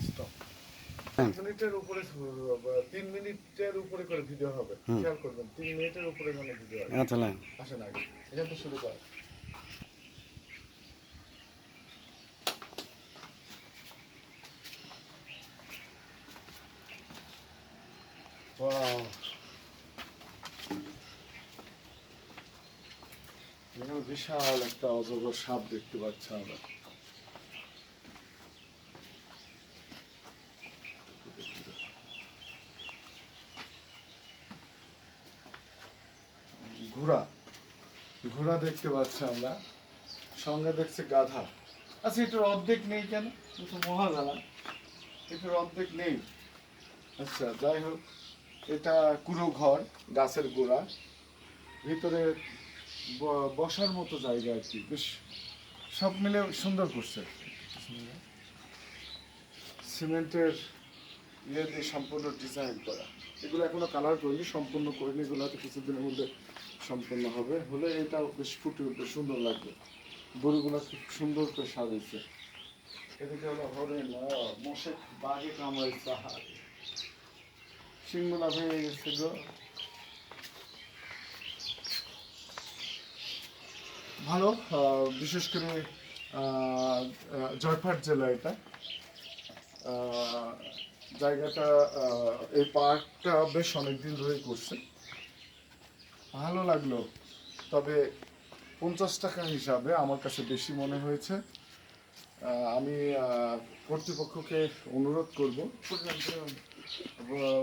Stop হ্যাঁ। মিনিটের উপরে তিন মিনিটের উপরে করে ভিডিও হবে। খেয়াল করবেন তিন মিনিটের উপরে মানে ভিডিও হবে আচ্ছা লাইন। আসেন আগে। এখান থেকে শুরু কর Wow. এখানে বিশাল একটা অজগর সাপ দেখতে পাচ্ছি আমরা। ঘোড়া ঘোড়া দেখতে পাচ্ছি আমরা। সঙ্গে দেখছি গাধা। আচ্ছা এটার অর্ধেক নেই কেন? তো মহাজালা। এটার অর্ধেক নেই। আচ্ছা যাই হোক, এটা কুড়ো ঘর গাছের গোড়া। ভিতরে বসার মতো জায়গা আর কি। বেশ সব মিলে সুন্দর করছে। সিমেন্টের ইয়ে দিয়ে সম্পূর্ণ ডিজাইন করা। এগুলো এখনও কালার করিনি সম্পূর্ণ করিনি। এগুলো হয়তো কিছুদিনের মধ্যে সম্পূর্ণ হবে। হলে এটা বেশ ফুটে উঠবে সুন্দর লাগবে। গরুগুলো খুব সুন্দর করে সাজাইছে। এদিকে হলো হরিণ আহ, মশে বাঘে কামড়াইছে আহারে। শিংগুলা ভেঙে গেছে গো। ভালো বিশেষ করে আহ, জেলা এটা। জায়গাটা এই পার্কটা বেশ অনেকদিন ধরে করছে। ভালো লাগল তবে পঞ্চাশ টাকা হিসাবে আমার কাছে বেশি মনে হয়েছে। আমি কর্তৃপক্ষকে অনুরোধ করব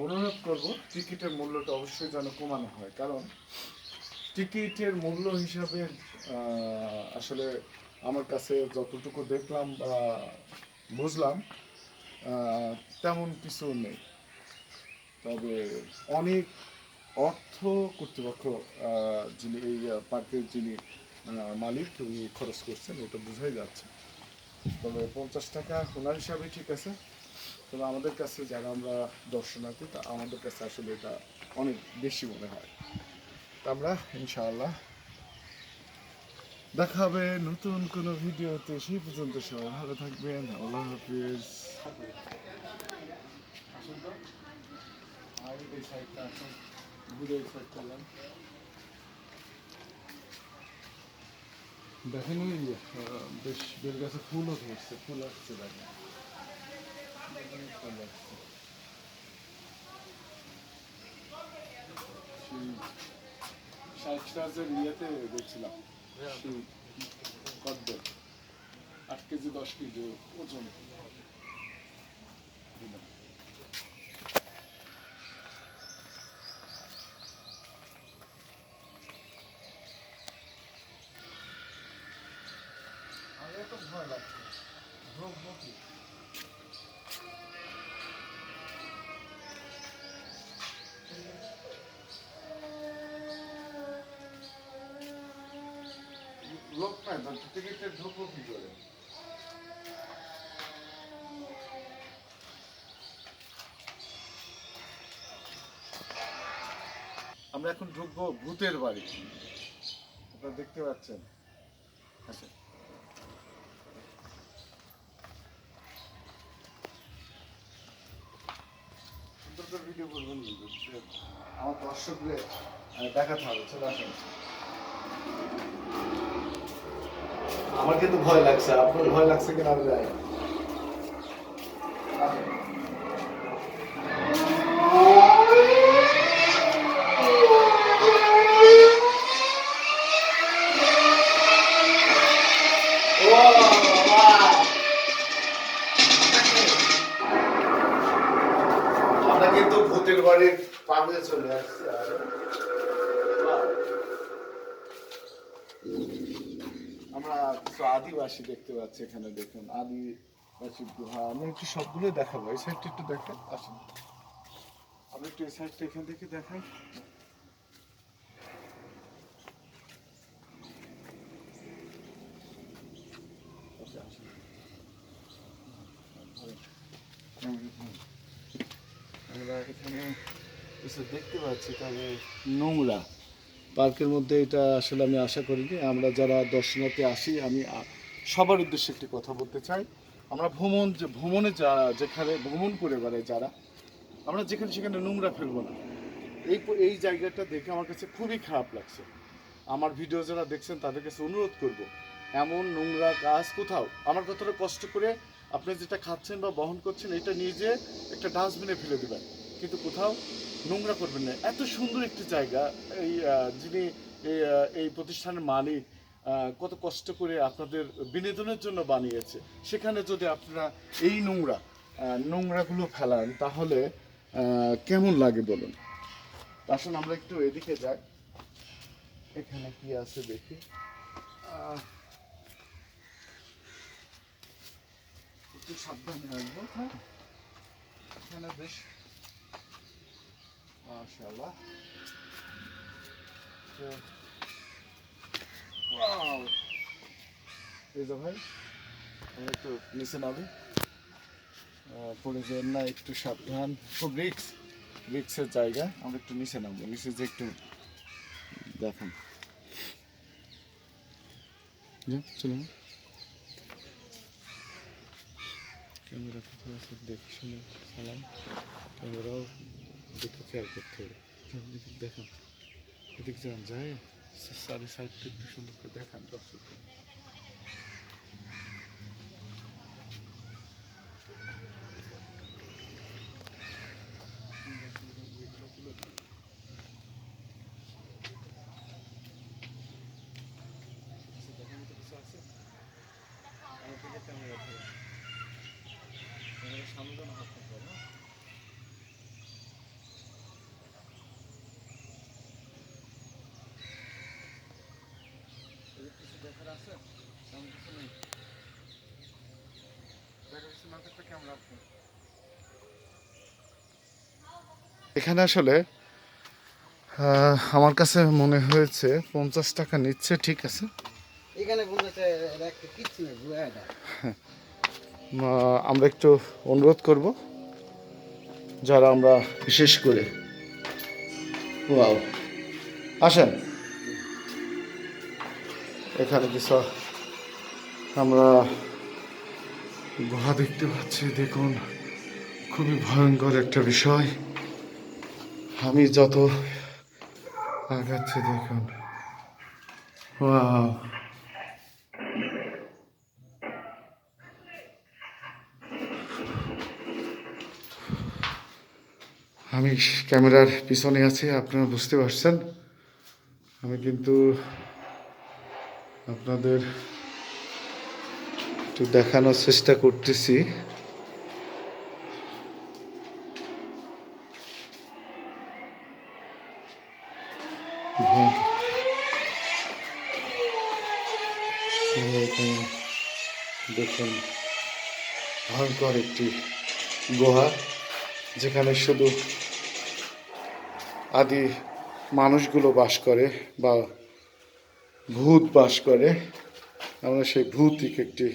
অনুরোধ করব টিকিটের মূল্যটা অবশ্যই যেন কমানো হয় কারণ টিকিটের মূল্য হিসাবে আসলে আমার কাছে যতটুকু দেখলাম বা বুঝলাম তেমন কিছু নেই। তবে অনেক অর্থ কর্তৃপক্ষ যিনি এই পার্কের যিনি মালিক, উনি খরচ করছেন, এটা বোঝাই যাচ্ছে। তবে পঞ্চাশ টাকা ওনার হিসাবে ঠিক আছে। তবে আমাদের কাছে যারা আমরা দর্শনার্থী, তা আমাদের কাছে আসলে এটা অনেক বেশি মনে হয়। আমরা, ইনশাআল্লাহ। দেখা হবে নতুন কোনো ভিডিওতে, সেই পর্যন্ত সবাই ভালো থাকবেন। আল্লাহ হাফিজ। দেখেন বেশ বেল গাছে ফুলও ধরছে, ফুল আসছে দেখেন অনেক ফুল আসছে। সেই সাইট্রাসের ইয়েতে দেখছিলাম সেই কদ্দ আট কেজি দশ কেজি ওজন দিলাম। আমরা এখন ঢুকবো ভূতের বাড়ি। আপনারা দেখতে পাচ্ছেন। আচ্ছা। সুন্দর করে ভিডিও করবেন আমার দর্শকদের দেখাতে হবে, চলে আসেন। আমার কিন্তু ভয় লাগছে, আপনার ভয় লাগছে কিনা আমি জানি। আমরা কিন্তু ভূতের বাড়ির পাশে চলে আসছি আর আমরা কিছু আদিবাসী দেখতে পাচ্ছি এখানে, দেখুন, আদিবাসী গুহা একটু সবগুলো দেখাবো। এই সাইডটা একটু দেখেন, আসুন। আপনি একটু এই সাইডটা এখান থেকে দেখান। আমরা এখানে কিছু দেখতে পাচ্ছি তবে নোংরা। পার্কের মধ্যে এটা আসলে আমি আশা করিনি। আমরা যারা দর্শনার্থী আসি, আমি সবার উদ্দেশ্যে একটি কথা বলতে চাই। আমরা ভ্রমণ যে ভ্রমণে যা যেখানে ভ্রমণ করে বেড়াই যারা, আমরা যেখানে সেখানে নোংরা ফেলব না। এই এই জায়গাটা দেখে আমার কাছে খুবই খারাপ লাগছে। আমার ভিডিও যারা দেখছেন, তাদের কাছে অনুরোধ করব, এমন নোংরা কাজ কোথাও? আমার কতটা কষ্ট করে আপনি যেটা খাচ্ছেন বা বহন করছেন, এটা যে একটা ডাস্টবিনে ফেলে দেবেন। কিন্তু কোথাও নোংরা করবেন না। এত সুন্দর একটি জায়গা এই যিনি এই, প্রতিষ্ঠানের মালিক কত কষ্ট করে আপনাদের বিনোদনের জন্য বানিয়েছে। সেখানে যদি আপনারা এই নোংরা নোংরাগুলো ফেলান তাহলে কেমন লাগে বলুন? আসুন আমরা একটু এদিকে যাই। এখানে কি আছে দেখি? একটু সাবধানে আসব হ্যাঁ? এখানে বেশ মাশাআল্লাহ তো ওয়াও এই যে ভাই আমরা একটু নিচে নামি পড়ে যান না একটু সাবধান খুব রিক্স রিক্সের জায়গা আমরা একটু নিচে নামবো নিচে যে একটু দেখান যা, চলে ক্যামেরা কোথায় আছে দেখে শুনে সালাম ক্যামেরাও দেখে খেয়াল করতে হবে। এদিক দেখান এদিক যান যায় সারি সাইডটা একটু সুন্দর করে দেখান দর্শক এখানে আসলে আমার কাছে মনে হয়েছে পঞ্চাশ টাকা নিচ্ছে ঠিক আছে? আমরা একটু অনুরোধ করব যারা আমরা বিশেষ করে ওয়াও আসেন। এখানে কিছু আমরা গুহা দেখতে পাচ্ছি, দেখুন। খুবই ভয়ঙ্কর একটা বিষয়। আমি যত আগাচ্ছি, দেখুন। আমি ক্যামেরার পিছনে আছি, আপনারা বুঝতে পারছেন। আমি কিন্তু আপনাদের একটু দেখানোর চেষ্টা করতেছি। দেখুন, ভয়ঙ্কর একটি গুহা, যেখানে শুধু আদি মানুষগুলো বাস করে বা ভূত বাস করে। আমরা সেই ভূতিক একটি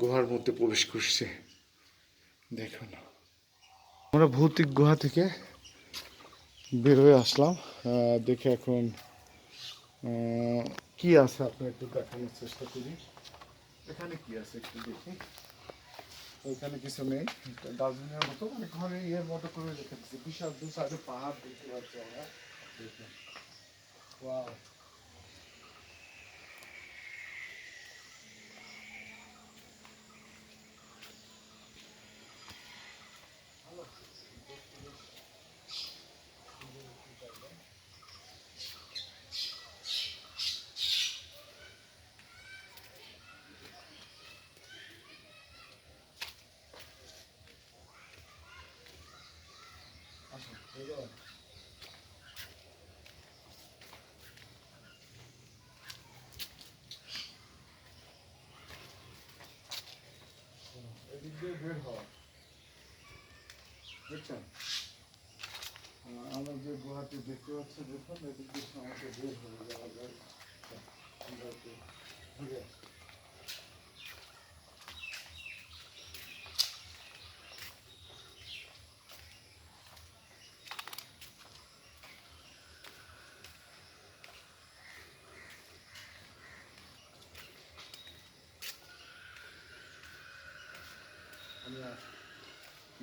গুহার মধ্যে প্রবেশ করছি। দেখুন। আমরা ভৌতিক গুহা থেকে বের হয়ে আসলাম। দেখে এখন কি আছে আপনি একটু দেখানোর চেষ্টা করি। এখানে কি আছে একটু দেখি। ওইখানে কিছু নেই। ডাস্টবিনের মতো মানে ঘরে ইয়ের মতো করে রেখে দিচ্ছে বিশাল দু সাইডে পাহাড় দেখতে পাচ্ছি আমরা। দেখুন। আহ, আমরা যে গুহাটি দেখতে পাচ্ছি দেখুন এদিক দিয়ে আমাকে বের হয়ে যাওয়া যায়। আমরা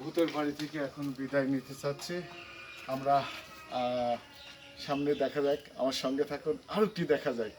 ভূতের বাড়ি থেকে এখন বিদায় নিতে চাচ্ছি। আমরা সামনে দেখা যাক, আমার সঙ্গে থাকুন আরও কি দেখা যায়